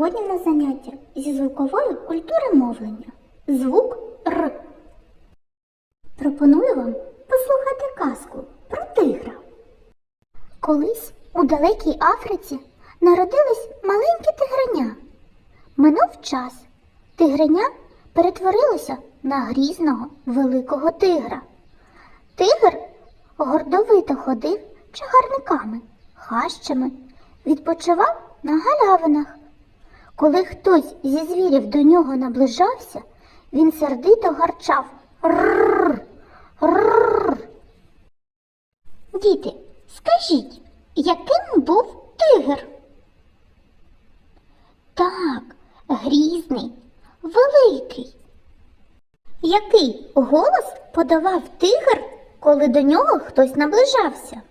Сьогодні на заняття зі звукової культури мовлення. Звук Р. Пропоную вам послухати казку про тигра. Колись у далекій Африці народилось маленьке тигреня. Минув час. Тигреня перетворилося на грізного великого тигра. Тигр гордовито ходив чагарниками, хащами, відпочивав на галявинах. Коли хтось зі звірів до нього наближався, він сердито гарчав Рррр, рррр. Діти, скажіть, яким був тигр? Так, грізний, великий. Який голос подавав тигр, коли до нього хтось наближався?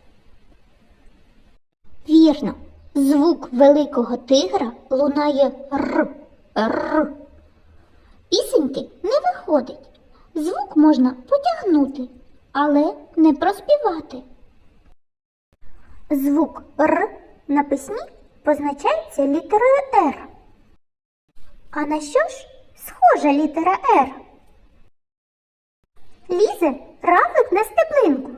Вірно, звук великого тигра лунає р, р. Пісеньки не виходить. Звук можна потягнути, але не проспівати. Звук р на письмі позначається літерою Р. А на що ж схожа літера Р? Лізе равлик на стеблинку,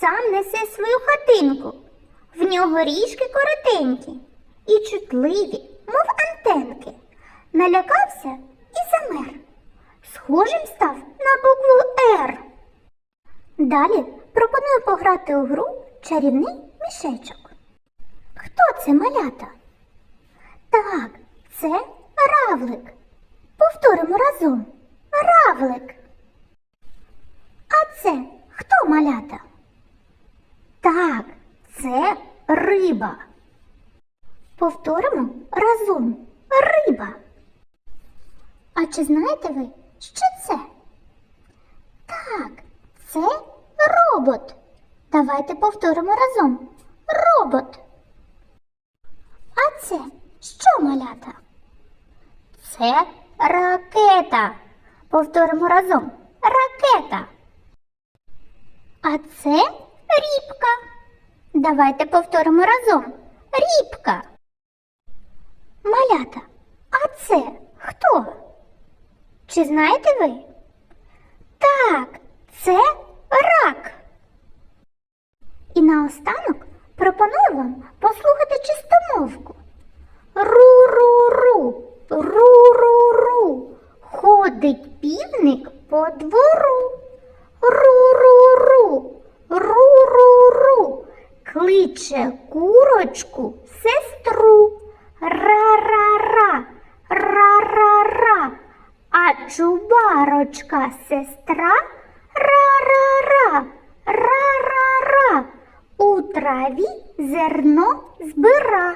сам несе свою хатинку. В нього ріжки коротенькі і чутливі, мов антенки. Налякався і замер. Схожим став на букву Р. Далі пропоную пограти у гру чарівний мішечок. Хто це малята? Так, це равлик. Повторимо разом. Равлик. А це хто малята? Так, це риба. Повторимо разом. Риба. А чи знаєте ви, що це? Так, це робот. Давайте повторимо разом. Робот. А це що малята? Це ракета. Повторимо разом. Ракета. А це рібка. Давайте повторимо разом. Рібка. Малята. А це хто? Чи знаєте ви? Так, це рак. І наостанок пропоную вам послухати чистомовку. Ру-ру-ру, ру-ру-ру, ходить півник по двору. Ру-ру-ру, кличе курочку сестру. Ра-ра-ра, ра-ра-ра, а чубарочка сестра ра-ра-ра, ра-ра-ра, у траві зерно збира.